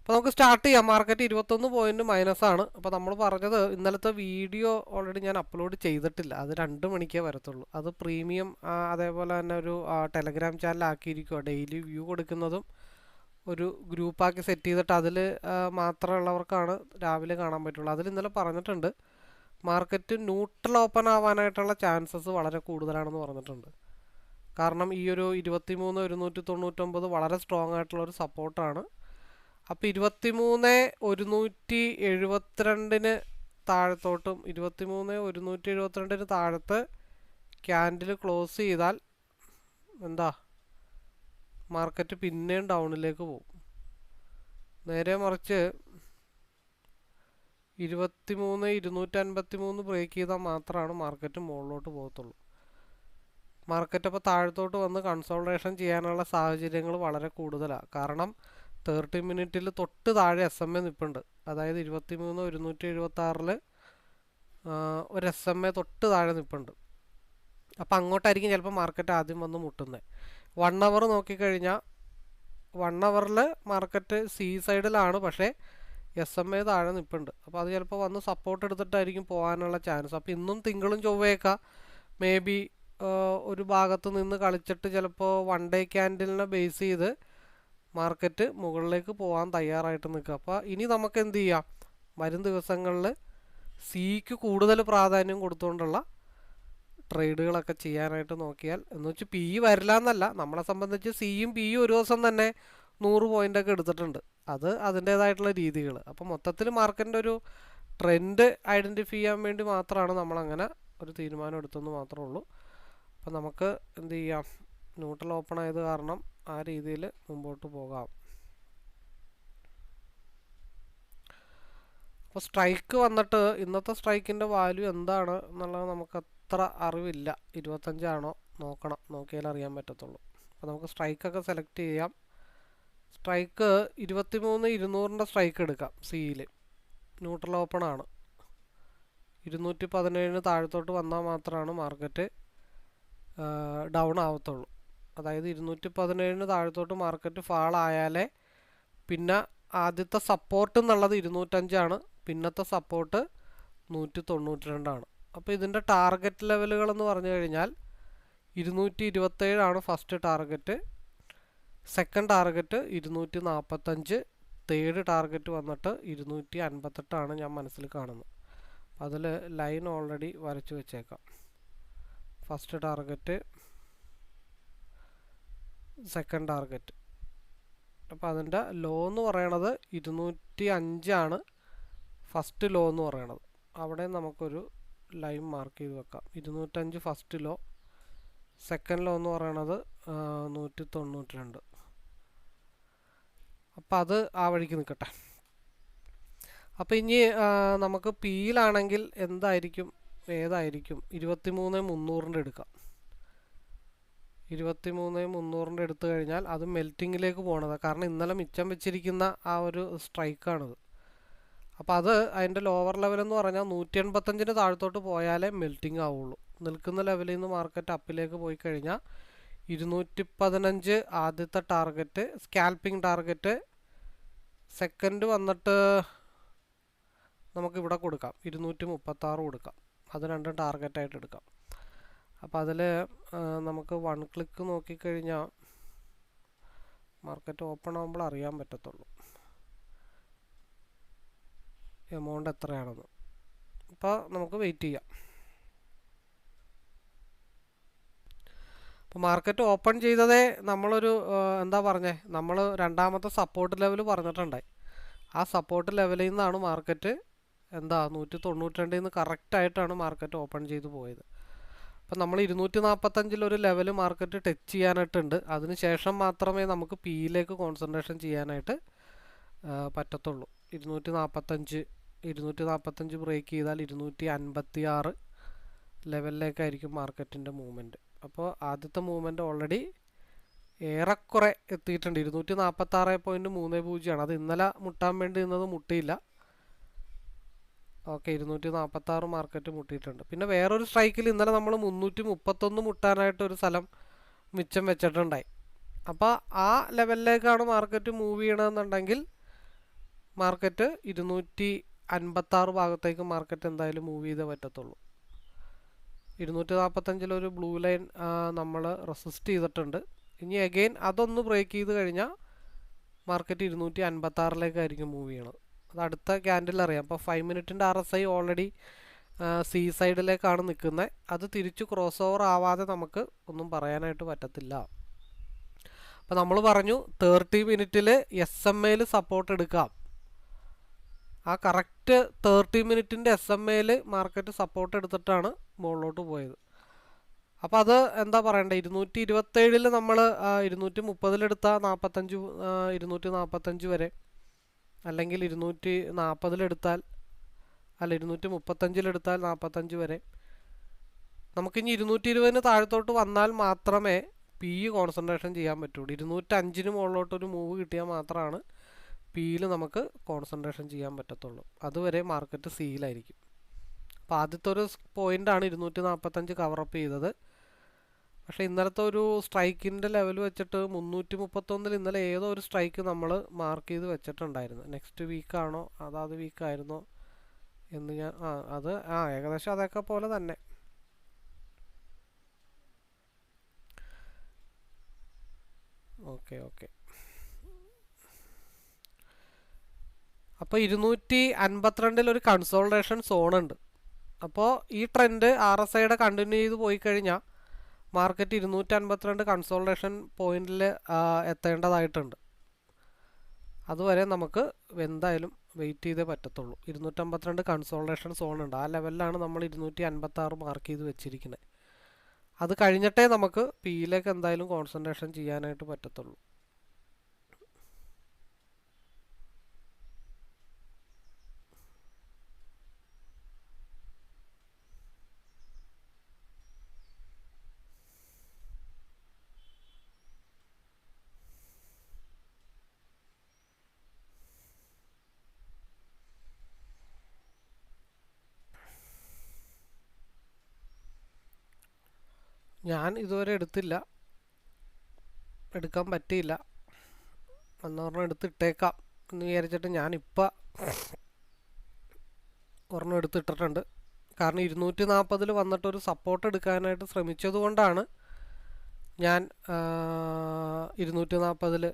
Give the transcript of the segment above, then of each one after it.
അപ്പോൾ നമുക്ക് സ്റ്റാർട്ട് ചെയ്യാം. മാർക്കറ്റ് ഇരുപത്തൊന്ന് പോയിന്റ് മൈനസ് ആണ്. അപ്പോൾ നമ്മൾ പറഞ്ഞത് ഇന്നലത്തെ വീഡിയോ ഓൾറെഡി ഞാൻ അപ്ലോഡ് ചെയ്തിട്ടില്ല. അത് രണ്ട് മണിക്കേ വരത്തുള്ളൂ. അത് പ്രീമിയം അതേപോലെ തന്നെ ഒരു ടെലഗ്രാം ചാനൽ ആക്കിയിരിക്കുക ഡെയിലി വ്യൂ കൊടുക്കുന്നതും ഒരു ഗ്രൂപ്പാക്കി സെറ്റ് ചെയ്തിട്ട് അതിൽ മാത്രമുള്ളവർക്കാണ് രാവിലെ കാണാൻ പറ്റുള്ളൂ. അതിൽ ഇന്നലെ പറഞ്ഞിട്ടുണ്ട് മാർക്കറ്റ് ന്യൂട്രൽ ഓപ്പൺ ആവാനായിട്ടുള്ള ചാൻസസ് വളരെ കൂടുതലാണെന്ന് പറഞ്ഞിട്ടുണ്ട്. കാരണം ഈ ഒരു ഇരുപത്തി മൂന്ന് ഒരുന്നൂറ്റി തൊണ്ണൂറ്റൊമ്പത് വളരെ സ്ട്രോങ് ആയിട്ടുള്ള ഒരു സപ്പോർട്ടാണ് അപ്പോൾ ഇരുപത്തി മൂന്ന് ഒരുന്നൂറ്റി എഴുപത്തിരണ്ടിന് താഴത്തോട്ടും ഇരുപത്തി മൂന്ന് ഒരുന്നൂറ്റി എഴുപത്തിരണ്ടിന് താഴത്ത് ക്യാൻഡിൽ ക്ലോസ് ചെയ്താൽ എന്താ? മാർക്കറ്റ് പിന്നെയും ഡൗണിലേക്ക് പോകും. നേരെ മറിച്ച് ഇരുപത്തി മൂന്ന് ഇരുന്നൂറ്റി അൻപത്തി മൂന്ന് ബ്രേക്ക് ചെയ്താൽ മാത്രമാണ് മാർക്കറ്റ് മുകളിലോട്ട് പോകത്തുള്ളൂ. മാർക്കറ്റ് അപ്പോൾ താഴത്തോട്ട് വന്ന് കൺസോൾട്ടേഷൻ ചെയ്യാനുള്ള സാഹചര്യങ്ങൾ വളരെ കൂടുതലാണ് കാരണം തേർട്ടി മിനിറ്റിൽ തൊട്ട് താഴെ എസ് എം എ നിൽപ്പുണ്ട് അതായത് ഇരുപത്തി മൂന്ന് ഒരുന്നൂറ്റി എഴുപത്തി ആറിൽ ഒരു എസ് എം എ തൊട്ട് താഴെ നിൽപ്പുണ്ട് അപ്പോൾ അങ്ങോട്ടായിരിക്കും ചിലപ്പോൾ മാർക്കറ്റ് ആദ്യം വന്ന് മുട്ടുന്നത് വൺ അവർ നോക്കിക്കഴിഞ്ഞാൽ വൺ അവറിൽ മാർക്കറ്റ് സി സൈഡിലാണ് പക്ഷേ എസ് എം എ താഴെ നിൽപ്പുണ്ട് അപ്പോൾ അത് ചിലപ്പോൾ വന്ന് സപ്പോർട്ട് എടുത്തിട്ടായിരിക്കും പോകാനുള്ള ചാൻസ് അപ്പോൾ ഇന്നും തിങ്കളും ചൊവ്വയൊക്കെ മേ ബി ഒരു ഭാഗത്ത് നിന്ന് കളിച്ചിട്ട് ചിലപ്പോൾ വൺ ഡേ ക്യാൻഡിലിനെ ബേസ് ചെയ്ത് മാർക്കറ്റ് മുകളിലേക്ക് പോകാൻ തയ്യാറായിട്ട് നിൽക്കുക. അപ്പോൾ ഇനി നമുക്ക് എന്ത് ചെയ്യാം? വരും ദിവസങ്ങളിൽ സിക്ക് കൂടുതൽ പ്രാധാന്യം കൊടുത്തുകൊണ്ടുള്ള ട്രേഡുകളൊക്കെ ചെയ്യാനായിട്ട് നോക്കിയാൽ എന്ന് വെച്ച് പി വരില്ല എന്നല്ല നമ്മളെ സംബന്ധിച്ച് സിയും പിയും ഒരു ദിവസം തന്നെ നൂറ് പോയിന്റൊക്കെ എടുത്തിട്ടുണ്ട്. അത് അതിന്റേതായിട്ടുള്ള രീതികൾ. അപ്പോൾ മൊത്തത്തിൽ മാർക്കറ്റിന്റെ ഒരു ട്രെൻഡ് ഐഡന്റിഫൈ ചെയ്യാൻ വേണ്ടി മാത്രമാണ് നമ്മളങ്ങനെ ഒരു തീരുമാനം എടുത്തെന്ന് മാത്രമേ ഉള്ളൂ. അപ്പോൾ നമുക്ക് എന്ത് ചെയ്യാം? ന്യൂട്രൽ ഓപ്പൺ ആയത് കാരണം ആ രീതിയിൽ മുമ്പോട്ട് പോകാം. അപ്പോൾ സ്ട്രൈക്ക് വന്നിട്ട് ഇന്നത്തെ സ്ട്രൈക്കിന്റെ വാല്യൂ എന്താണ് എന്നുള്ളത് നമുക്ക് അത്ര അറിവില്ല. ഇരുപത്തഞ്ചാണോ നോക്കണം. നോക്കിയാൽ അറിയാൻ പറ്റത്തുള്ളൂ. അപ്പോൾ നമുക്ക് സ്ട്രൈക്കൊക്കെ സെലക്ട് ചെയ്യാം. സ്ട്രൈക്ക് ഇരുപത്തി മൂന്ന് ഇരുന്നൂറിന്റെ സ്ട്രൈക്ക് എടുക്കാം സിയിൽ. ന്യൂട്രൽ ഓപ്പൺ ആണ്. ഇരുന്നൂറ്റി പതിനേഴിന് താഴത്തോട്ട് വന്നാൽ മാത്രമാണ് മാർക്കറ്റ് ഡൗൺ ആവത്തുള്ളൂ. അതായത് ഇരുന്നൂറ്റി പതിനേഴിന് താഴത്തോട്ട് മാർക്കറ്റ് ഫാൾ ആയാലേ പിന്നെ ആദ്യത്തെ സപ്പോർട്ട് എന്നുള്ളത് ഇരുന്നൂറ്റഞ്ചാണ്. പിന്നത്തെ സപ്പോർട്ട് നൂറ്റി തൊണ്ണൂറ്റി രണ്ടാണ് അപ്പോൾ ഇതിന്റെ ടാർഗറ്റ് ലെവലുകൾ എന്ന് പറഞ്ഞു കഴിഞ്ഞാൽ ഇരുന്നൂറ്റി ഇരുപത്തേഴാണ് ഫസ്റ്റ് ടാർഗറ്റ് സെക്കൻഡ് ടാർഗറ്റ് ഇരുന്നൂറ്റി നാൽപ്പത്തഞ്ച് തേർഡ് ടാർഗറ്റ് വന്നിട്ട് ഇരുന്നൂറ്റി അൻപത്തെട്ടാണ് ഞാൻ മനസ്സിൽ കാണുന്നത്. അതിൽ ലൈൻ ഓൾറെഡി വരച്ചു വെച്ചേക്കാം. ഫസ്റ്റ് ടാർഗറ്റ് സെക്കൻഡ് ടാർഗറ്റ് അപ്പോൾ അതിന്റെ ലോ എന്ന് പറയണത് ഇരുന്നൂറ്റി അഞ്ചാണ് ഫസ്റ്റ് ലോ എന്ന് പറയണത്. അവിടെ നമുക്കൊരു ലൈൻ മാർക്ക് ചെയ്ത് വെക്കാം. ഇരുന്നൂറ്റഞ്ച് ഫസ്റ്റ് ലോ സെക്കൻഡ് ലോ എന്ന് പറയണത് നൂറ്റി തൊണ്ണൂറ്റി രണ്ട് അപ്പം അത് ആ വഴിക്ക് നിൽക്കട്ടെ. അപ്പം ഇനി നമുക്ക് പിയിലാണെങ്കിൽ എന്തായിരിക്കും? ഏതായിരിക്കും? ഇരുപത്തി മൂന്ന് മുന്നൂറിന്റെ എടുക്കാം. ഇരുപത്തി മൂന്ന് മുന്നൂറിന്റെ എടുത്തു കഴിഞ്ഞാൽ അത് മെൽറ്റിങ്ങിലേക്ക് പോകണത് കാരണം ഇന്നലെ മിച്ചം വെച്ചിരിക്കുന്ന ആ ഒരു സ്ട്രൈക്കാണിത്. അപ്പോൾ അത് അതിന്റെ ലോവർ ലെവലെന്ന് പറഞ്ഞാൽ നൂറ്റി എൺപത്തഞ്ചിന് താഴത്തോട്ട് പോയാലേ മെൽറ്റിംഗ് ആവുള്ളൂ. നിൽക്കുന്ന ലെവലിൽ നിന്ന് മാർക്കറ്റ് അപ്പിലേക്ക് പോയി കഴിഞ്ഞാൽ ഇരുന്നൂറ്റി പതിനഞ്ച് ആദ്യത്തെ ടാർഗറ്റ് സ്കാൽപ്പിംഗ് ടാർഗറ്റ് സെക്കൻഡ് വന്നിട്ട് നമുക്കിവിടെ കൊടുക്കാം. ഇരുന്നൂറ്റി മുപ്പത്താറ് കൊടുക്കാം. അത് രണ്ടും ടാർഗറ്റായിട്ട് എടുക്കാം. അപ്പോൾ അതിൽ നമുക്ക് വൺ ക്ലിക്ക് നോക്കിക്കഴിഞ്ഞാൽ മാർക്കറ്റ് ഓപ്പൺ ആകുമ്പോൾ അറിയാൻ പറ്റത്തുള്ളൂ. എമൗണ്ട് എത്രയാണെന്ന്. അപ്പോൾ നമുക്ക് വെയിറ്റ് ചെയ്യാം. അപ്പോൾ മാർക്കറ്റ് ഓപ്പൺ ചെയ്തതേ നമ്മളൊരു എന്താ പറഞ്ഞേ? നമ്മൾ രണ്ടാമത്തെ സപ്പോർട്ട് ലെവൽ പറഞ്ഞിട്ടുണ്ടായി. ആ സപ്പോർട്ട് ലെവലിൽ നിന്നാണ് മാർക്കറ്റ് എന്താ നൂറ്റി തൊണ്ണൂറ്റി രണ്ടിൽ നിന്ന് കറക്റ്റായിട്ടാണ് മാർക്കറ്റ് ഓപ്പൺ ചെയ്ത് പോയത്. അപ്പം നമ്മൾ ഇരുന്നൂറ്റി നാൽപ്പത്തഞ്ചിൽ ഒരു ലെവൽ മാർക്കറ്റ് ടച്ച് ചെയ്യാനായിട്ടുണ്ട്. അതിന് ശേഷം മാത്രമേ നമുക്ക് പിയിലേക്ക് കോൺസെൻട്രേഷൻ ചെയ്യാനായിട്ട് പറ്റത്തുള്ളൂ. ഇരുന്നൂറ്റി നാൽപ്പത്തഞ്ച് ഇരുന്നൂറ്റി നാൽപ്പത്തഞ്ച് ബ്രേക്ക് ചെയ്താൽ ഇരുന്നൂറ്റി അൻപത്തി ആറ് ലെവലിലേക്കായിരിക്കും മാർക്കറ്റിന്റെ മൂവ്മെന്റ് അപ്പോൾ ആദ്യത്തെ മൂവ്മെന്റ് ഓൾറെഡി ഏറെക്കുറെ എത്തിയിട്ടുണ്ട്. ഇരുന്നൂറ്റി നാൽപ്പത്തി ആറ് പോയിന്റ് മൂന്ന് പൂജ്യമാണ്. അത് ഇന്നലെ മുട്ടാൻ വേണ്ടി നിന്നത് മുട്ടിയില്ല. ഓക്കെ ഇരുന്നൂറ്റി നാൽപ്പത്തി ആറ് മാർക്കറ്റ് മുട്ടിയിട്ടുണ്ട്. പിന്നെ വേറൊരു സ്ട്രൈക്കിൽ ഇന്നലെ നമ്മൾ മുന്നൂറ്റി മുപ്പത്തൊന്ന് മുട്ടാനായിട്ട് ഒരു സ്ഥലം മിച്ചം വെച്ചിട്ടുണ്ടായി. അപ്പോൾ ആ ലെവലിലേക്കാണ് മാർക്കറ്റ് മൂവ് ചെയ്യണമെന്നുണ്ടെങ്കിൽ മാർക്കറ്റ് ഇരുന്നൂറ്റി അൻപത്താറ് ഭാഗത്തേക്ക് മാർക്കറ്റ് എന്തായാലും മൂവ് ചെയ്തേ പറ്റത്തുള്ളൂ. ഇരുന്നൂറ്റി നാൽപ്പത്തഞ്ചിലൊരു ബ്ലൂ ലൈൻ നമ്മൾ റെസിസ്റ്റ് ചെയ്തിട്ടുണ്ട്. ഇനി അഗെയിൻ അതൊന്ന് ബ്രേക്ക് ചെയ്ത് കഴിഞ്ഞാൽ മാർക്കറ്റ് ഇരുന്നൂറ്റി അൻപത്താറിലേക്കായിരിക്കും മൂവ് ചെയ്യണത്. അത് അടുത്ത ക്യാൻഡിൽ അറിയാം അപ്പോൾ five മിനിറ്റിന്റെ R S I already C സൈഡിലേക്കാണ് നിൽക്കുന്നത് അത് തിരിച്ച് ക്രോസ് ഓവർ ആവാതെ നമുക്ക് ഒന്നും പറയാനായിട്ട് പറ്റത്തില്ല. അപ്പോൾ നമ്മൾ പറഞ്ഞു തേർട്ടി മിനിറ്റിൽ എസ് എം എയിൽ സപ്പോർട്ട് എടുക്കാം. ആ കറക്റ്റ് തേർട്ടി മിനിറ്റിന്റെ എസ് എം എയിൽ മാർക്കറ്റ് സപ്പോർട്ട് എടുത്തിട്ടാണ് മുകളിലോട്ട് പോയത്. അപ്പോൾ അത് എന്താ പറയണ്ടേ? ഇരുന്നൂറ്റി ഇരുപത്തേഴിൽ നമ്മൾ ഇരുന്നൂറ്റി മുപ്പതിലെടുത്ത നാൽപ്പത്തഞ്ച് ഇരുന്നൂറ്റി നാൽപ്പത്തഞ്ച് വരെ അല്ലെങ്കിൽ ഇരുന്നൂറ്റി നാൽപ്പതിലെടുത്താൽ അല്ല ഇരുന്നൂറ്റി മുപ്പത്തഞ്ചിലെടുത്താൽ നാൽപ്പത്തഞ്ച് വരെ. നമുക്കിനി ഇരുന്നൂറ്റി ഇരുപതിന് താഴത്തോട്ട് വന്നാൽ മാത്രമേ പി കോൺസെൻട്രേഷൻ ചെയ്യാൻ പറ്റുള്ളൂ. ഇരുന്നൂറ്റഞ്ചിന് മുകളിലോട്ടൊരു മൂവ് കിട്ടിയാൽ മാത്രമാണ് പിയിൽ നമുക്ക് കോൺസെൻട്രേഷൻ ചെയ്യാൻ പറ്റത്തുള്ളൂ. അതുവരെ മാർക്കറ്റ് സിയിലായിരിക്കും അപ്പോൾ ആദ്യത്തെ ഒരു പോയിന്റാണ് ഇരുന്നൂറ്റി നാൽപ്പത്തഞ്ച് കവറപ്പ് ചെയ്തത്. പക്ഷേ ഇന്നലത്തെ ഒരു സ്ട്രൈക്കിന്റെ ലെവൽ വെച്ചിട്ട് മുന്നൂറ്റി മുപ്പത്തൊന്നിൽ ഇന്നലെ ഏതോ ഒരു സ്ട്രൈക്ക് നമ്മൾ മാർക്ക് ചെയ്ത് വെച്ചിട്ടുണ്ടായിരുന്നു. നെക്സ്റ്റ് വീക്കാണോ? അതാത് വീക്കായിരുന്നോ? എന്ന് ഞാൻ ആ അത് ആ ഏകദേശം അതൊക്കെ പോലെ തന്നെ. Okay okay. അപ്പോൾ ഇരുന്നൂറ്റി അൻപത്തിരണ്ടിൽ ഒരു കൺസോൾട്ടേഷൻ സോൺ ഉണ്ട് അപ്പോൾ ഈ ട്രെൻഡ് ആർ എസ് ഐയുടെ കണ്ടിന്യൂ ചെയ്ത് പോയി കഴിഞ്ഞാൽ മാർക്കറ്റ് ഇരുന്നൂറ്റി അൻപത്തിരണ്ട് കൺസോൾട്ടേഷൻ പോയിന്റിൽ എത്തേണ്ടതായിട്ടുണ്ട്. അതുവരെ നമുക്ക് എന്തായാലും വെയിറ്റ് ചെയ്തേ പറ്റത്തുള്ളൂ. ഇരുന്നൂറ്റമ്പത്തിരണ്ട് കൺസോൾട്ടേഷൻ സോൺ ഉണ്ട്. ആ ലെവലിലാണ് നമ്മൾ ഇരുന്നൂറ്റി അൻപത്താറ് മാർക്ക് ചെയ്ത് വെച്ചിരിക്കുന്നത് അത് കഴിഞ്ഞിട്ടേ നമുക്ക് പിയിലേക്ക് എന്തായാലും കോൺസെൻട്രേഷൻ ചെയ്യാനായിട്ട് പറ്റത്തുള്ളൂ. ഞാൻ ഇതുവരെ എടുത്തില്ല. എടുക്കാൻ പറ്റിയില്ല. എന്ന് പറഞ്ഞാൽ എടുത്തിട്ടേക്കാം എന്ന് വിചാരിച്ചിട്ട് ഞാനിപ്പോൾ ഒരെണ്ണം എടുത്തിട്ടിട്ടുണ്ട്. കാരണം ഇരുന്നൂറ്റി നാൽപ്പതിൽ വന്നിട്ടൊരു സപ്പോർട്ട് എടുക്കാനായിട്ട് ശ്രമിച്ചത് കൊണ്ടാണ് ഞാൻ ഇരുന്നൂറ്റി നാൽപ്പതിൽ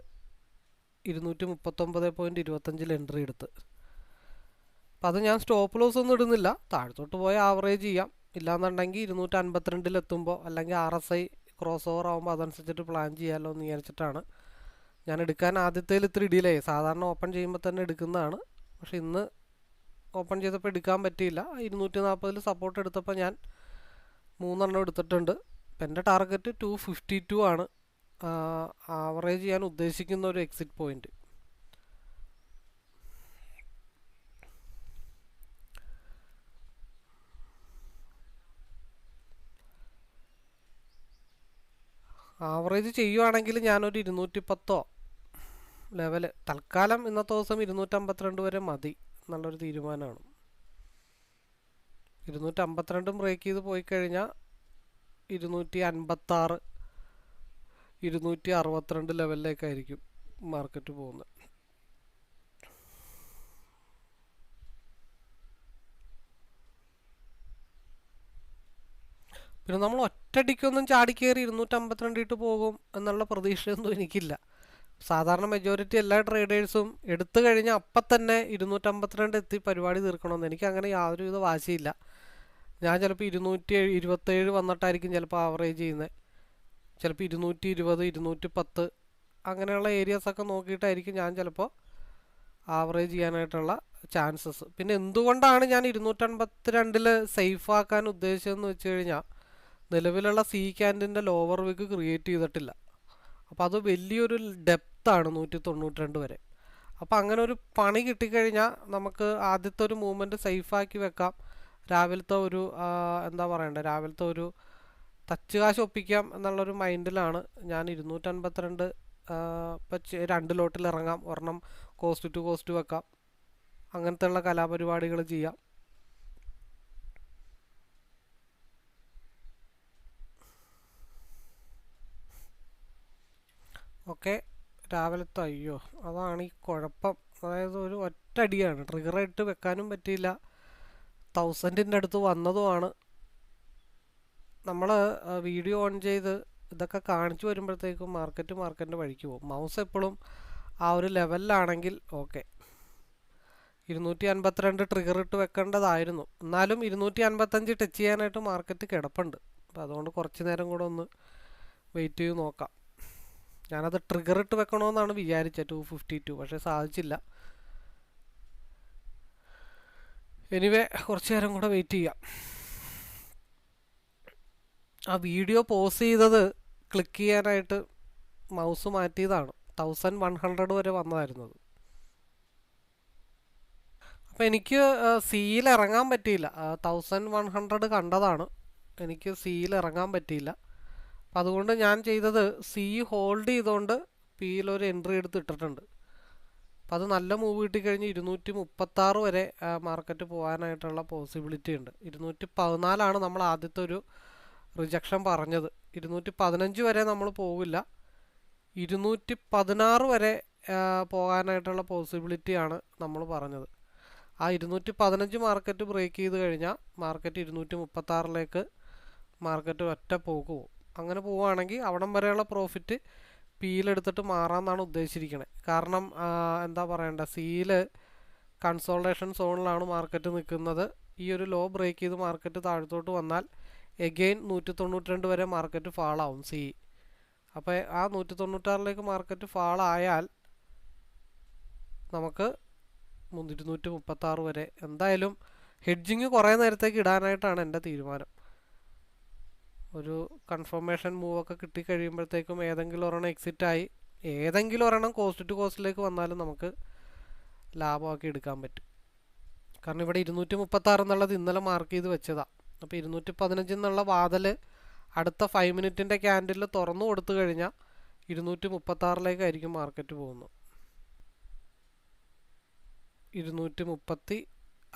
ഇരുന്നൂറ്റി മുപ്പത്തൊമ്പത് പോയിന്റ് ഇരുപത്തഞ്ചിൽ എൻട്രി എടുത്ത്. അപ്പം അത് ഞാൻ സ്റ്റോപ്പ് ലോസ് ഒന്നും ഇടുന്നില്ല. താഴത്തോട്ട് പോയി ആവറേജ് ചെയ്യാം. ഇല്ലാന്നുണ്ടെങ്കിൽ ഇരുന്നൂറ്റി അൻപത്തിരണ്ടിലെത്തുമ്പോൾ അല്ലെങ്കിൽ R S I cross over ആകുമ്പോൾ അതനുസരിച്ചിട്ട് പ്ലാൻ ചെയ്യാമല്ലോ എന്ന് വിചാരിച്ചിട്ടാണ്. ഞാൻ എടുക്കാൻ ആദ്യത്തേൽ ഇത്തിരി ഡിലേ സാധാരണ ഓപ്പൺ ചെയ്യുമ്പോൾ തന്നെ എടുക്കുന്നതാണ്. പക്ഷെ ഇന്ന് ഓപ്പൺ ചെയ്തപ്പോൾ എടുക്കാൻ പറ്റിയില്ല. ഇരുന്നൂറ്റി നാൽപ്പതിൽ സപ്പോർട്ട് എടുത്തപ്പോൾ ഞാൻ മൂന്നെണ്ണം എടുത്തിട്ടുണ്ട്. ഇപ്പം എന്റെ ടാർഗറ്റ് ടു ഫിഫ്റ്റി ടു ആണ്. ആവറേജ് ചെയ്യാൻ ഉദ്ദേശിക്കുന്ന ഒരു എക്സിറ്റ് പോയിന്റ് ആവറേജ് ചെയ്യുവാണെങ്കിൽ ഞാനൊരു ഇരുന്നൂറ്റി പത്തോ ലെവൽ തൽക്കാലം ഇന്നത്തെ ദിവസം ഇരുന്നൂറ്റമ്പത്തിരണ്ട് വരെ മതി. എന്നുള്ളൊരു തീരുമാനമാണ്. ഇരുന്നൂറ്റമ്പത്തിരണ്ടും ബ്രേക്ക് ചെയ്ത് പോയി കഴിഞ്ഞാൽ ഇരുന്നൂറ്റി അൻപത്താറ് ഇരുന്നൂറ്റി അറുപത്തിരണ്ട് ലെവലിലേക്കായിരിക്കും മാർക്കറ്റ് പോകുന്നത്. പിന്നെ നമ്മൾ ഒറ്റയടിക്കൊന്നും ചാടിക്കേറി ഇരുന്നൂറ്റമ്പത്തിരണ്ട് ഇട്ട് പോകും എന്നുള്ള പ്രതീക്ഷയൊന്നും എനിക്കില്ല. സാധാരണ മെജോറിറ്റി എല്ലാ ട്രേഡേഴ്സും എടുത്തു കഴിഞ്ഞാൽ അപ്പം തന്നെ ഇരുന്നൂറ്റമ്പത്തിരണ്ട് എത്തി പരിപാടി തീർക്കണമെന്ന്. എനിക്ക് അങ്ങനെ യാതൊരുവിധ വാശിയില്ല. ഞാൻ ചിലപ്പോൾ ഇരുന്നൂറ്റി ഇരുപത്തേഴ് വന്നിട്ടായിരിക്കും ചിലപ്പോൾ ആവറേജ് ചെയ്യുന്നത് ചിലപ്പോൾ ഇരുന്നൂറ്റി ഇരുപത് ഇരുന്നൂറ്റി പത്ത് അങ്ങനെയുള്ള ഏരിയാസൊക്കെ നോക്കിയിട്ടായിരിക്കും ഞാൻ ചിലപ്പോൾ ആവറേജ് ചെയ്യാനായിട്ടുള്ള ചാൻസസ് പിന്നെ എന്തുകൊണ്ടാണ് ഞാൻ ഇരുന്നൂറ്റൻപത്തി രണ്ടിൽ സേഫ് ആക്കാൻ ഉദ്ദേശിച്ചതെന്ന് വെച്ച് കഴിഞ്ഞാൽ നിലവിലുള്ള സി ക്യാൻഡിന്റെ ലോവർ വിക്ക് ക്രിയേറ്റ് ചെയ്തിട്ടില്ല. അപ്പോൾ അത് വലിയൊരു ഡെപ്താണ് നൂറ്റി തൊണ്ണൂറ്റി രണ്ട് വരെ. അപ്പോൾ അങ്ങനെ ഒരു പണി കിട്ടിക്കഴിഞ്ഞാൽ നമുക്ക് ആദ്യത്തെ ഒരു മൂവ്മെന്റ് സേഫാക്കി വെക്കാം. രാവിലത്തെ ഒരു എന്താ പറയണ്ടേ? രാവിലത്തെ ഒരു തച്ച് കാശ് ഒപ്പിക്കാം എന്നുള്ളൊരു മൈൻഡിലാണ് ഞാൻ ഇരുന്നൂറ്റൻപത്തിരണ്ട് ഇപ്പം രണ്ട് ലോട്ടിൽ ഇറങ്ങാം. ഒരെണ്ണം കോസ്റ്റ് ടു കോസ്റ്റ് വെക്കാം. അങ്ങനത്തെയുള്ള കലാപരിപാടികൾ ചെയ്യാം. ഓക്കെ രാവിലത്തെ അയ്യോ അതാണ് ഈ കുഴപ്പം. അതായത് ഒരു ഒറ്റടിയാണ്. ട്രിഗറായിട്ട് വെക്കാനും പറ്റിയില്ല. തൗസൻഡിന്റെ അടുത്ത് വന്നതുമാണ്. നമ്മൾ വീഡിയോ ഓൺ ചെയ്ത് ഇതൊക്കെ കാണിച്ചു വരുമ്പോഴത്തേക്കും മാർക്കറ്റ് മാർക്കറ്റിന്റെ വഴിക്ക് പോകും. മൗസ് എപ്പോഴും ആ ഒരു ലെവലിലാണെങ്കിൽ ഓക്കെ ഇരുന്നൂറ്റി അൻപത്തിരണ്ട് ട്രിഗർ ഇട്ട് വെക്കേണ്ടതായിരുന്നു. എന്നാലും ഇരുന്നൂറ്റി അൻപത്തഞ്ച് ടച്ച് ചെയ്യാനായിട്ട് മാർക്കറ്റ് കിടപ്പുണ്ട്. അപ്പോൾ അതുകൊണ്ട് കുറച്ച് നേരം കൂടെ ഒന്ന് വെയിറ്റ് ചെയ്ത് നോക്കാം. ഞാനത് ട്രിഗർ ഇട്ട് വെക്കണമെന്നാണ് വിചാരിച്ചത് ടു ഫിഫ്റ്റി ടു പക്ഷേ സാധിച്ചില്ല. എനിവേ കുറച്ച് നേരം കൂടെ വെയിറ്റ് ചെയ്യാം. ആ വീഡിയോ പോസ് ചെയ്തത് ക്ലിക്ക് ചെയ്യാനായിട്ട് മൗസ് മാറ്റിയതാണ്. തൗസൻഡ് വൺ ഹൺഡ്രഡ് വരെ വന്നതായിരുന്നത്. അപ്പോൾ എനിക്ക് സിയിൽ ഇറങ്ങാൻ പറ്റിയില്ല. തൗസൻഡ് വൺ ഹൺഡ്രഡ് കണ്ടതാണ്. എനിക്ക് സിയിൽ ഇറങ്ങാൻ പറ്റിയില്ല. അപ്പം അതുകൊണ്ട് ഞാൻ ചെയ്തത് സി ഹോൾഡ് ചെയ്തുകൊണ്ട് പിയിൽ ഒരു എൻട്രി എടുത്ത് ഇട്ടിട്ടുണ്ട്. അപ്പം അത് നല്ല മൂവ് കിട്ടിക്കഴിഞ്ഞ് ഇരുന്നൂറ്റി മുപ്പത്താറ് വരെ മാർക്കറ്റ് പോകാനായിട്ടുള്ള പോസിബിലിറ്റി ഉണ്ട്. ഇരുന്നൂറ്റി പതിനാലാണ് നമ്മൾ ആദ്യത്തെ ഒരു റിജക്ഷൻ പറഞ്ഞത്. ഇരുന്നൂറ്റി പതിനഞ്ച് വരെ നമ്മൾ പോവില്ല. ഇരുന്നൂറ്റി പതിനാറ് വരെ പോകാനായിട്ടുള്ള പോസിബിലിറ്റിയാണ് നമ്മൾ പറഞ്ഞത്. ആ ഇരുന്നൂറ്റി പതിനഞ്ച് മാർക്കറ്റ് ബ്രേക്ക് ചെയ്ത് കഴിഞ്ഞാൽ മാർക്കറ്റ് ഇരുന്നൂറ്റി മുപ്പത്താറിലേക്ക് മാർക്കറ്റ് ഒറ്റ പോക്ക് പോകും അങ്ങനെ പോവുകയാണെങ്കിൽ അവിടം വരെയുള്ള പ്രോഫിറ്റ് പിയിലെടുത്തിട്ട് മാറാമെന്നാണ് ഉദ്ദേശിച്ചിരിക്കുന്നത് കാരണം എന്താ പറയണ്ട സിയിൽ കൺസോൾട്ടേഷൻ സോണിലാണ് മാർക്കറ്റ് നിൽക്കുന്നത്. ഈ ഒരു ലോ ബ്രേക്ക് ചെയ്ത് മാർക്കറ്റ് താഴത്തോട്ട് വന്നാൽ എഗെയിൻ നൂറ്റി തൊണ്ണൂറ്റി വരെ മാർക്കറ്റ് ഫാളാവും സി അപ്പോൾ ആ നൂറ്റി തൊണ്ണൂറ്റാറിലേക്ക് മാർക്കറ്റ് ഫാളായാൽ നമുക്ക് ഇരുന്നൂറ്റി മുപ്പത്താറ് വരെ. എന്തായാലും ഹെഡ്ജിങ് കുറേ നേരത്തേക്ക് ഇടാനായിട്ടാണ് എന്റെ തീരുമാനം. ഒരു കൺഫർമേഷൻ മൂവൊക്കെ കിട്ടിക്കഴിയുമ്പോഴത്തേക്കും ഏതെങ്കിലും ഒരെണ്ണം എക്സിറ്റ് ആയി. ഏതെങ്കിലും ഒരെണ്ണം കോസ്റ്റ് ടു കോസ്റ്റിലേക്ക് വന്നാലും നമുക്ക് ലാഭമാക്കി എടുക്കാൻ പറ്റും. കാരണം ഇവിടെ ഇരുന്നൂറ്റി മുപ്പത്താറ് എന്നുള്ളത് ഇന്നലെ മാർക്ക് ചെയ്ത് വെച്ചതാണ് അപ്പോൾ ഇരുന്നൂറ്റി പതിനഞ്ച് എന്നുള്ള വാതിൽ അടുത്ത ഫൈവ് മിനിറ്റിന്റെ ക്യാൻഡിൽ തുറന്നു കൊടുത്തു കഴിഞ്ഞാൽ ഇരുന്നൂറ്റി മുപ്പത്താറിലേക്കായിരിക്കും മാർക്കറ്റ് പോകുന്നത്. ഇരുന്നൂറ്റി മുപ്പത്തി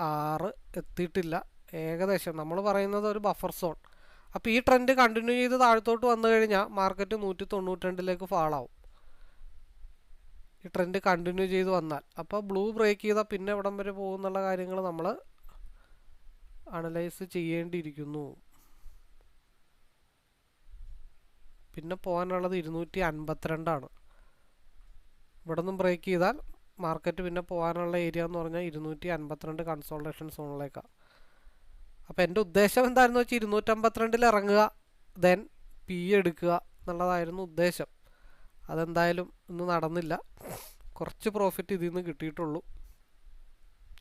ആറ് എത്തിയിട്ടില്ല. ഏകദേശം നമ്മൾ പറയുന്നത് ഒരു ബഫർ സോൺ അപ്പോൾ ഈ ട്രെൻഡ് കണ്ടിന്യൂ ചെയ്ത് താഴത്തോട്ട് വന്നു കഴിഞ്ഞാൽ മാർക്കറ്റ് നൂറ്റി തൊണ്ണൂറ്റി രണ്ടിലേക്ക് ഫാളാവും ഈ ട്രെൻഡ് കണ്ടിന്യൂ ചെയ്ത് വന്നാൽ. അപ്പോൾ ബ്ലൂ ബ്രേക്ക് ചെയ്താൽ പിന്നെ എവിടം വരെ പോകുന്നുള്ള കാര്യങ്ങൾ നമ്മൾ അനലൈസ് ചെയ്യേണ്ടിയിരിക്കുന്നു. പിന്നെ പോകാനുള്ളത് ഇരുന്നൂറ്റി അൻപത്തിരണ്ടാണ് ഇവിടെ നിന്നും ബ്രേക്ക് ചെയ്താൽ മാർക്കറ്റ് പിന്നെ പോകാനുള്ള ഏരിയ എന്ന് പറഞ്ഞാൽ ഇരുന്നൂറ്റി അൻപത്തിരണ്ട് കൺസോൾട്ടേഷൻ സോണിലേക്കാണ് അപ്പോൾ എന്റെ ഉദ്ദേശം എന്തായിരുന്നു വെച്ചാൽ ഇരുന്നൂറ്റമ്പത്തിരണ്ടിൽ ഇറങ്ങുക ദെൻ പി എടുക്കുക എന്നുള്ളതായിരുന്നു ഉദ്ദേശം. അതെന്തായാലും ഇന്ന് നടന്നില്ല. കുറച്ച് പ്രോഫിറ്റ് ഇതിൽ നിന്ന് കിട്ടിയിട്ടുള്ളൂ.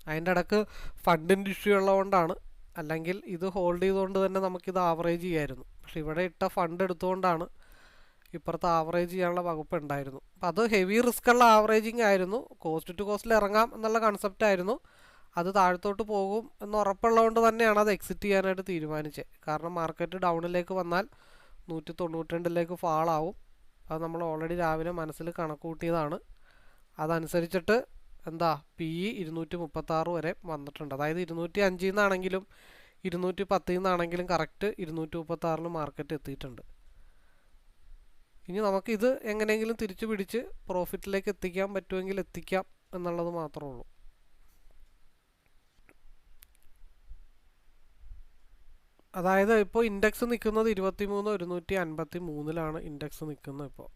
അതിന്റെ ഇടയ്ക്ക് ഫണ്ടിന്റെ ഇഷ്യൂ ഉള്ളതുകൊണ്ടാണ്. അല്ലെങ്കിൽ ഇത് ഹോൾഡ് ചെയ്തുകൊണ്ട് തന്നെ നമുക്കിത് ആവറേജ് ചെയ്യായിരുന്നു. പക്ഷെ ഇവിടെ ഇട്ട ഫണ്ട് എടുത്തുകൊണ്ടാണ് ഇപ്പുറത്ത് ആവറേജ് ചെയ്യാനുള്ള വകുപ്പ് ഉണ്ടായിരുന്നു അപ്പോൾ അത് ഹെവി റിസ്ക്കുള്ള ആവറേജിങ് ആയിരുന്നു. കോസ്റ്റ് ടു കോസ്റ്റിൽ ഇറങ്ങാം എന്നുള്ള കൺസെപ്റ്റ് ആയിരുന്നു. അത് താഴത്തോട്ട് പോകും എന്ന് ഉറപ്പുള്ളതുകൊണ്ട് തന്നെയാണ് അത് എക്സിറ്റ് ചെയ്യാനായിട്ട് തീരുമാനിച്ചത്. കാരണം മാർക്കറ്റ് ഡൗണിലേക്ക് വന്നാൽ നൂറ്റി തൊണ്ണൂറ്റി രണ്ടിലേക്ക് ഫാളാവും അത് നമ്മൾ ഓൾറെഡി രാവിലെ മനസ്സിൽ കണക്ക് കൂട്ടിയതാണ് അതനുസരിച്ചിട്ട് എന്താ പി ഇ ഇരുന്നൂറ്റി മുപ്പത്താറ് വരെ വന്നിട്ടുണ്ട്. അതായത് ഇരുന്നൂറ്റി അഞ്ചിൽ നിന്നാണെങ്കിലും ഇരുന്നൂറ്റി പത്തിൽ നിന്നാണെങ്കിലും കറക്റ്റ് ഇരുന്നൂറ്റി മുപ്പത്താറിൽ മാർക്കറ്റ് എത്തിയിട്ടുണ്ട്. ഇനി നമുക്ക് ഇത് എങ്ങനെയെങ്കിലും തിരിച്ചു പിടിച്ച് പ്രോഫിറ്റിലേക്ക് എത്തിക്കാൻ പറ്റുമെങ്കിൽ എത്തിക്കാം എന്നുള്ളത് മാത്രമേ ഉള്ളൂ. അതായത് ഇപ്പോൾ ഇൻഡെക്സ് നിൽക്കുന്നത് ഇരുപത്തി മൂന്ന് ഒരുന്നൂറ്റി അൻപത്തി മൂന്നിലാണ് ഇൻഡെക്സ് നിൽക്കുന്നത് ഇപ്പോൾ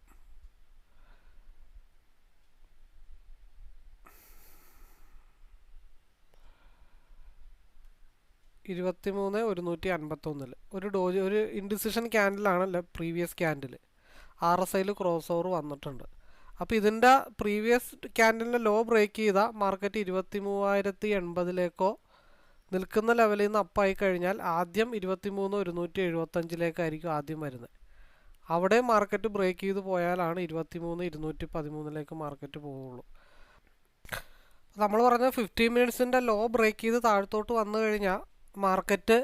ഇരുപത്തി മൂന്ന് ഒരുന്നൂറ്റി അൻപത്തൊന്നിൽ ഒരു ഡോജ് ഒരു ഇൻഡിസിഷൻ ക്യാൻഡിലാണല്ലോ പ്രീവിയസ് ക്യാൻഡിൽ ആർ എസ് ഐയിൽ ക്രോസ് ഓവർ വന്നിട്ടുണ്ട്. അപ്പോൾ ഇതിന്റെ പ്രീവിയസ് ക്യാൻഡിലിന്റെ ലോ ബ്രേക്ക് ചെയ്താൽ മാർക്കറ്റ് ഇരുപത്തി മൂവായിരത്തി എൺപതിലേക്കോ നിൽക്കുന്ന ലെവലിൽ നിന്ന് അപ്പായി കഴിഞ്ഞാൽ ആദ്യം ഇരുപത്തി മൂന്ന് ഒരുന്നൂറ്റി എഴുപത്തഞ്ചിലേക്കായിരിക്കും ആദ്യം വരുന്നത്. അവിടെ മാർക്കറ്റ് ബ്രേക്ക് ചെയ്ത് പോയാലാണ് ഇരുപത്തി മൂന്ന് ഇരുന്നൂറ്റി പതിമൂന്നിലേക്ക് മാർക്കറ്റ് പോവുള്ളൂ. നമ്മൾ പറഞ്ഞ ഫിഫ്റ്റീൻ മിനിറ്റ്സിന്റെ ലോ ബ്രേക്ക് ചെയ്ത് താഴത്തോട്ട് വന്നു കഴിഞ്ഞാൽ മാർക്കറ്റ്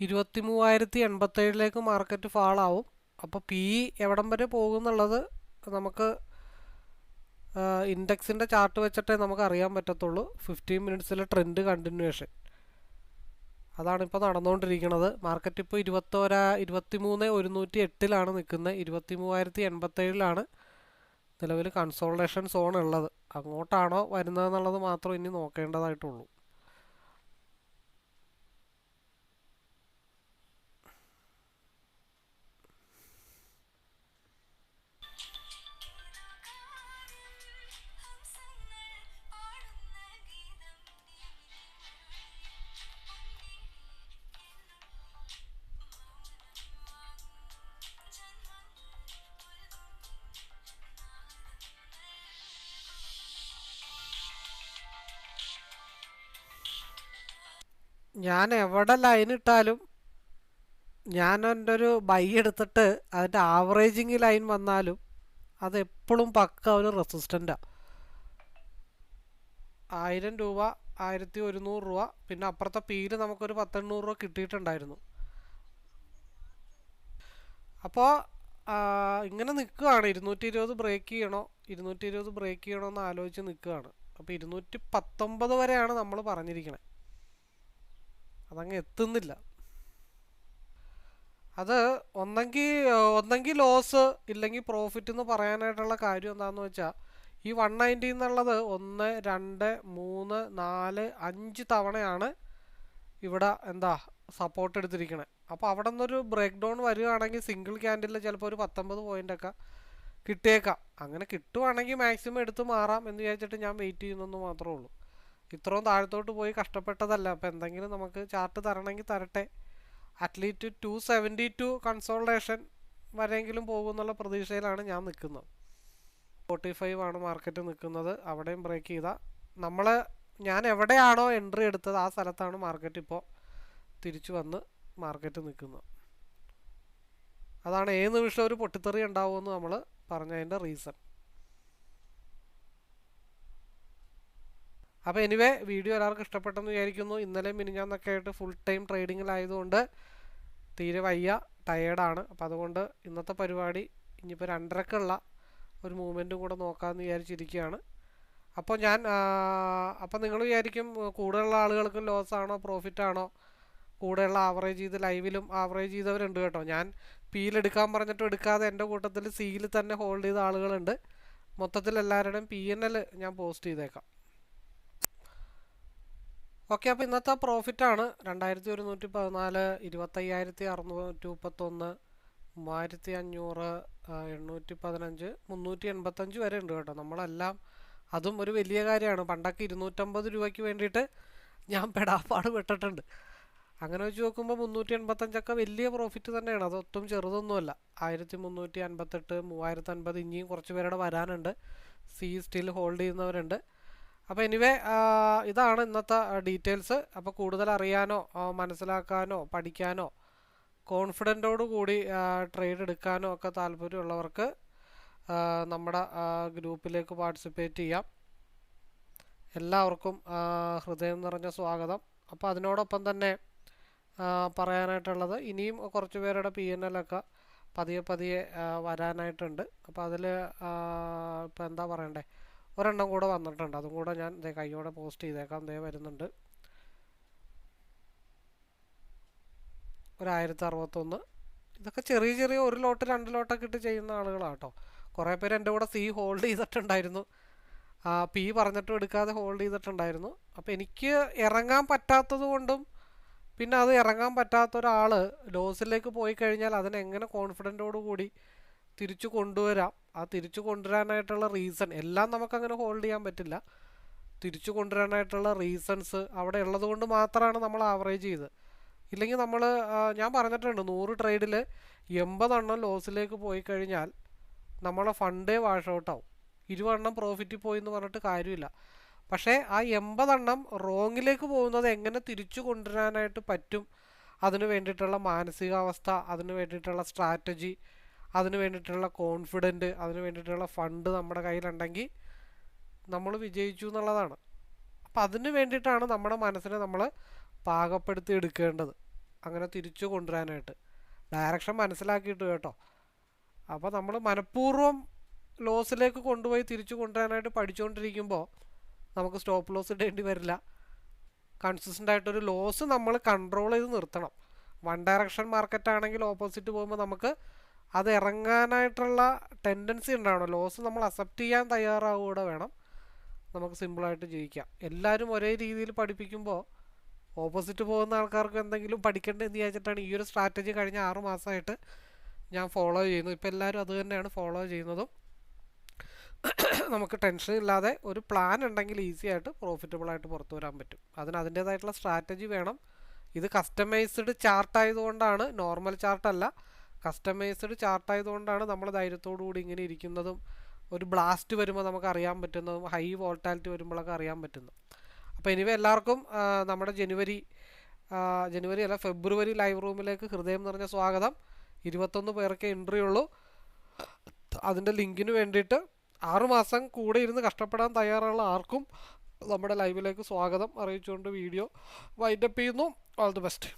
ഇരുപത്തി മൂവായിരത്തി എൺപത്തേഴിലേക്ക് മാർക്കറ്റ് ഫാളാവും അപ്പോൾ പി ഇ എവിടം വരെ പോകുന്നുള്ളത് നമുക്ക് ഇൻഡെക്സിന്റെ ചാർട്ട് വെച്ചിട്ടേ നമുക്ക് അറിയാൻ പറ്റത്തുള്ളൂ. ഫിഫ്റ്റീൻ മിനിറ്റ്സിലെ ട്രെൻഡ് കണ്ടിന്യൂവേഷൻ അതാണ് ഇപ്പോൾ നടന്നുകൊണ്ടിരിക്കുന്നത് മാർക്കറ്റ് ഇപ്പോൾ ഇരുപത്തോര ഇരുപത്തി മൂന്ന് ഒരുന്നൂറ്റി എട്ടിലാണ് നിൽക്കുന്നത്. ഇരുപത്തി മൂവായിരത്തി എൺപത്തേഴിലാണ് നിലവിൽ കൺസോൾട്ടേഷൻ സോൺ ഉള്ളത്. അങ്ങോട്ടാണോ വരുന്നതെന്നുള്ളത് മാത്രം ഇനി നോക്കേണ്ടതായിട്ടുള്ളൂ. ഞാൻ എവിടെ ലൈൻ ഇട്ടാലും ഞാൻ എന്റെ ഒരു ബൈ എടുത്തിട്ട് അതിന്റെ ആവറേജിങ് ലൈൻ വന്നാലും അത് എപ്പോഴും പക്ക ഒരു റെസിസ്റ്റന്റാണ് ആയിരം രൂപ ആയിരത്തി ഒരുന്നൂറ് രൂപ പിന്നെ അപ്പുറത്തെ പീൽ നമുക്കൊരു പത്തെണ്ണൂറ് രൂപ കിട്ടിയിട്ടുണ്ടായിരുന്നു. അപ്പോൾ ഇങ്ങനെ നിൽക്കുകയാണ്. ഇരുന്നൂറ്റി ഇരുപത് ബ്രേക്ക് ചെയ്യണോ ഇരുന്നൂറ്റി ഇരുപത് ബ്രേക്ക് ചെയ്യണോ എന്ന് ആലോചിച്ച് നിൽക്കുകയാണ്. അപ്പോൾ ഇരുന്നൂറ്റി പത്തൊമ്പത് വരെയാണ് നമ്മൾ പറഞ്ഞിരിക്കണേ. അതങ്ങ് എത്തുന്നില്ല. അത് ഒന്നെങ്കിൽ ഒന്നെങ്കിൽ ലോസ് ഇല്ലെങ്കിൽ പ്രോഫിറ്റ് എന്ന് പറയാനായിട്ടുള്ള കാര്യം എന്താണെന്ന് വെച്ചാൽ ഈ വൺ നയന്റി എന്നുള്ളത് ഒന്ന് രണ്ട് മൂന്ന് നാല് അഞ്ച് തവണയാണ് ഇവിടെ എന്താ സപ്പോർട്ട് എടുത്തിരിക്കണേ. അപ്പോൾ അവിടെ നിന്നൊരു ബ്രേക്ക് ഡൗൺ വരികയാണെങ്കിൽ സിംഗിൾ ക്യാൻഡിൽ ചിലപ്പോൾ ഒരു പത്തൊമ്പത് പോയിന്റൊക്കെ കിട്ടിയേക്കാം. അങ്ങനെ കിട്ടുവാണെങ്കിൽ മാക്സിമം എടുത്ത് മാറാം എന്ന് വിചാരിച്ചിട്ട് ഞാൻ വെയിറ്റ് ചെയ്യുന്നെന്ന് മാത്രമേ ഉള്ളൂ. ഇത്രയും താഴത്തോട്ട് പോയി കഷ്ടപ്പെട്ടതല്ല. അപ്പോൾ എന്തെങ്കിലും നമുക്ക് ചാർട്ട് തരണമെങ്കിൽ തരട്ടെ. At least two seventy two consolidation വരെയെങ്കിലും പോകുമെന്നുള്ള പ്രതീക്ഷയിലാണ് ഞാൻ നിൽക്കുന്നത്. ഫോർട്ടി ഫൈവ് ആണ് മാർക്കറ്റ് നിൽക്കുന്നത്. അവിടെയും ബ്രേക്ക് ചെയ്താൽ നമ്മൾ ഞാൻ എവിടെയാണോ എൻട്രി എടുത്തത് ആ സ്ഥലത്താണ് മാർക്കറ്റ് ഇപ്പോൾ തിരിച്ചു വന്ന് മാർക്കറ്റ് നിൽക്കുന്നത്. അതാണ് ഏത് നിമിഷം ഒരു പൊട്ടിത്തെറി ഉണ്ടാവുമെന്ന് നമ്മൾ പറഞ്ഞതിന്റെ റീസൺ അപ്പോൾ എനിവേ വീഡിയോ എല്ലാവർക്കും ഇഷ്ടപ്പെട്ടെന്ന് വിചാരിക്കുന്നു. ഇന്നലെ മിനിഞ്ഞാന്നൊക്കെ ആയിട്ട് ഫുൾ ടൈം ട്രേഡിങ്ങിലായതുകൊണ്ട് തീരെ വയ്യ ടയേർഡാണ് അപ്പോൾ അതുകൊണ്ട് ഇന്നത്തെ പരിപാടി ഇനിയിപ്പോൾ രണ്ടരക്കുള്ള ഒരു മൂവ്മെന്റും കൂടെ നോക്കാമെന്ന് വിചാരിച്ചിരിക്കുകയാണ് അപ്പോൾ ഞാൻ അപ്പോൾ നിങ്ങൾ വിചാരിക്കും കൂടെയുള്ള ആളുകൾക്കും ലോസാണോ ആണോ പ്രോഫിറ്റ് ആണോ? കൂടെയുള്ള ആവറേജ് ചെയ്ത് ലൈവിലും ആവറേജ് ചെയ്തവരുണ്ട് കേട്ടോ. ഞാൻ പിയിൽ എടുക്കാൻ പറഞ്ഞിട്ട് എടുക്കാതെ എന്റെ കൂട്ടത്തിൽ സിയിൽ തന്നെ ഹോൾഡ് ചെയ്ത ആളുകളുണ്ട്. മൊത്തത്തിൽ എല്ലാവരുടെയും പി എൻ എൽ ഞാൻ പോസ്റ്റ് ചെയ്തേക്കാം. ഓക്കെ അപ്പോൾ ഇന്നത്തെ പ്രോഫിറ്റാണ് രണ്ടായിരത്തി ഒരുന്നൂറ്റി പതിനാല് ഇരുപത്തയ്യായിരത്തി അറുന്നൂറ്റി മുപ്പത്തൊന്ന് മൂവായിരത്തി അഞ്ഞൂറ് എണ്ണൂറ്റി പതിനഞ്ച് മുന്നൂറ്റി എൺപത്തഞ്ച് വരെ ഉണ്ട് കേട്ടോ. നമ്മളെല്ലാം അതും ഒരു വലിയ കാര്യമാണ്. പണ്ടൊക്കെ ഇരുന്നൂറ്റമ്പത് രൂപയ്ക്ക് വേണ്ടിയിട്ട് ഞാൻ പെടാപ്പാട് വിട്ടിട്ടുണ്ട് അങ്ങനെ വെച്ച് നോക്കുമ്പോൾ മുന്നൂറ്റി എൺപത്തഞ്ചൊക്കെ വലിയ പ്രോഫിറ്റ് തന്നെയാണ്. അത് ഒട്ടും ചെറുതൊന്നുമല്ല. ആയിരത്തി മുന്നൂറ്റി അൻപത്തെട്ട് മൂവായിരത്തി അൻപത് ഇനിയും കുറച്ച് പേരുടെ വരാനുണ്ട്. സി സ്റ്റിൽ ഹോൾഡ് ചെയ്യുന്നവരുണ്ട്. അപ്പോൾ എനിവേ ഇതാണ് ഇന്നത്തെ ഡീറ്റെയിൽസ് അപ്പോൾ കൂടുതൽ അറിയാനോ മനസ്സിലാക്കാനോ പഠിക്കാനോ കോൺഫിഡന്റോടു കൂടി ട്രേഡ് എടുക്കാനോ ഒക്കെ താല്പര്യമുള്ളവർക്ക് നമ്മുടെ ഗ്രൂപ്പിലേക്ക് പാർട്ടിസിപ്പേറ്റ് ചെയ്യാം. എല്ലാവർക്കും ഹൃദയം നിറഞ്ഞ സ്വാഗതം. അപ്പോൾ അതിനോടൊപ്പം തന്നെ പറയാനായിട്ടുള്ളത് ഇനിയും കുറച്ച് പേരുടെ പി എൻ എല്ലൊക്കെ പതിയെ പതിയെ വരാനായിട്ടുണ്ട്. അപ്പോൾ അതിൽ ഇപ്പോൾ എന്താ പറയണ്ടേ? ഒരെണ്ണം കൂടെ വന്നിട്ടുണ്ട്. അതും കൂടെ ഞാൻ ദേ കൈയോടെ പോസ്റ്റ് ചെയ്തേക്കാം. ദേ വരുന്നുണ്ട്. ഒരായിരത്തി അറുപത്തൊന്ന് ഇതൊക്കെ ചെറിയ ചെറിയ ഒരു ലോട്ട് രണ്ട് ലോട്ടൊക്കെ ഇട്ട് ചെയ്യുന്ന ആളുകളാണ് കേട്ടോ കുറേ പേര് എന്റെ കൂടെ സി ഹോൾഡ് ചെയ്തിട്ടുണ്ടായിരുന്നു. പി പറഞ്ഞിട്ടും എടുക്കാതെ ഹോൾഡ് ചെയ്തിട്ടുണ്ടായിരുന്നു. അപ്പോൾ എനിക്ക് ഇറങ്ങാൻ പറ്റാത്തത് കൊണ്ടും പിന്നെ അത് ഇറങ്ങാൻ പറ്റാത്ത ഒരാൾ ലോസിലേക്ക് പോയി കഴിഞ്ഞാൽ അതിനെങ്ങനെ കോൺഫിഡന്റോടു കൂടി തിരിച്ചു കൊണ്ടുവരാം? ആ തിരിച്ചു കൊണ്ടുവരാനായിട്ടുള്ള റീസൺ എല്ലാം നമുക്കങ്ങനെ ഹോൾഡ് ചെയ്യാൻ പറ്റില്ല. തിരിച്ചു കൊണ്ടുവരാനായിട്ടുള്ള റീസൺസ് അവിടെ ഉള്ളത് കൊണ്ട് മാത്രമാണ് നമ്മൾ ആവറേജ് ചെയ്ത്. ഇല്ലെങ്കിൽ നമ്മൾ ഞാൻ പറഞ്ഞിട്ടുണ്ട് നൂറ് ട്രേഡിൽ എൺപതെണ്ണം ലോസിലേക്ക് പോയി കഴിഞ്ഞാൽ നമ്മളെ ഫണ്ടേ വാഷ് ഔട്ട് ആവും. ഇരുപതെണ്ണം പ്രോഫിറ്റിൽ പോയി എന്ന് പറഞ്ഞിട്ട് കാര്യമില്ല. പക്ഷേ ആ എൺപതെണ്ണം റോങ്ങിലേക്ക് പോകുന്നത് എങ്ങനെ തിരിച്ചു കൊണ്ടുവരാനായിട്ട് പറ്റും? അതിന് വേണ്ടിയിട്ടുള്ള മാനസികാവസ്ഥ അതിന് വേണ്ടിയിട്ടുള്ള സ്ട്രാറ്റജി അതിന് വേണ്ടിയിട്ടുള്ള കോൺഫിഡന്റ് അതിന് വേണ്ടിയിട്ടുള്ള ഫണ്ട് നമ്മുടെ കയ്യിലുണ്ടെങ്കിൽ നമ്മൾ വിജയിച്ചു എന്നുള്ളതാണ്. അപ്പം അതിന് വേണ്ടിയിട്ടാണ് നമ്മുടെ മനസ്സിനെ നമ്മൾ പാകപ്പെടുത്തി എടുക്കേണ്ടത്. അങ്ങനെ തിരിച്ചു കൊണ്ടുവരാനായിട്ട്. ഡയറക്ഷൻ മനസ്സിലാക്കിയിട്ട് കേട്ടോ. അപ്പോൾ നമ്മൾ മനഃപൂർവം ലോസിലേക്ക് കൊണ്ടുപോയി തിരിച്ചു കൊണ്ടുവരാനായിട്ട് പഠിച്ചുകൊണ്ടിരിക്കുമ്പോൾ നമുക്ക് സ്റ്റോപ്പ് ലോസ് ഇടേണ്ടി വരില്ല. കൺസിസ്റ്റന്റ് ആയിട്ടൊരു ലോസ് നമ്മൾ കൺട്രോൾ ചെയ്ത് നിർത്തണം. വൺ ഡയറക്ഷൻ മാർക്കറ്റ് ആണെങ്കിൽ ഓപ്പോസിറ്റ് പോകുമ്പോൾ നമുക്ക് അത് ഇറങ്ങാനായിട്ടുള്ള ടെൻഡൻസി ഉണ്ടാവണം. ലോസ് നമ്മൾ അക്സെപ്റ്റ് ചെയ്യാൻ തയ്യാറാവുകൂടെ വേണം. നമുക്ക് സിമ്പിളായിട്ട് ജീവിക്കാം. എല്ലാവരും ഒരേ രീതിയിൽ പഠിപ്പിക്കുമ്പോൾ ഓപ്പോസിറ്റ് പോകുന്ന ആൾക്കാർക്ക് എന്തെങ്കിലും പഠിക്കേണ്ടതെന്ന് വിചാരിച്ചിട്ടാണ് ഈ ഒരു സ്ട്രാറ്റജി കഴിഞ്ഞ ആറു മാസമായിട്ട് ഞാൻ ഫോളോ ചെയ്യുന്നു ഇപ്പോൾ എല്ലാവരും അത് തന്നെയാണ് ഫോളോ ചെയ്യുന്നതും. നമുക്ക് ടെൻഷൻ ഇല്ലാതെ ഒരു പ്ലാൻ ഉണ്ടെങ്കിൽ ഈസി ആയിട്ട് പ്രോഫിറ്റബിൾ ആയിട്ട് പുറത്തു വരാൻ പറ്റും. അതിന് അതിന്റേതായിട്ടുള്ള സ്ട്രാറ്റജി വേണം. ഇത് കസ്റ്റമൈസ്ഡ് ചാർട്ട് ആയതുകൊണ്ടാണ് നോർമൽ ചാർട്ടല്ല കസ്റ്റമൈസ്ഡ് ചാർട്ടായതുകൊണ്ടാണ് നമ്മൾ ധൈര്യത്തോടു കൂടി ഇങ്ങനെ ഇരിക്കുന്നതും ഒരു ബ്ലാസ്റ്റ് വരുമ്പോൾ നമുക്ക് അറിയാൻ പറ്റുന്നതും ഹൈ വോൾട്ടാലിറ്റി വരുമ്പോഴൊക്കെ അറിയാൻ പറ്റുന്നു അപ്പോൾ എനിവേ എല്ലാവർക്കും നമ്മുടെ ജനുവരി ജനുവരി അല്ല ഫെബ്രുവരി ലൈവ് റൂമിലേക്ക് ഹൃദയം നിറഞ്ഞ സ്വാഗതം. ഇരുപത്തൊന്ന് പേർക്ക് എൻട്രി ഉള്ളൂ. അതിന്റെ ലിങ്കിന് വേണ്ടിയിട്ട് ആറുമാസം കൂടെ ഇരുന്ന് കഷ്ടപ്പെടാൻ തയ്യാറുള്ള ആർക്കും നമ്മുടെ ലൈവിലേക്ക് സ്വാഗതം അറിയിച്ചുകൊണ്ട് വീഡിയോ വൈൻഡപ്പ് ചെയ്യുന്നു. All the best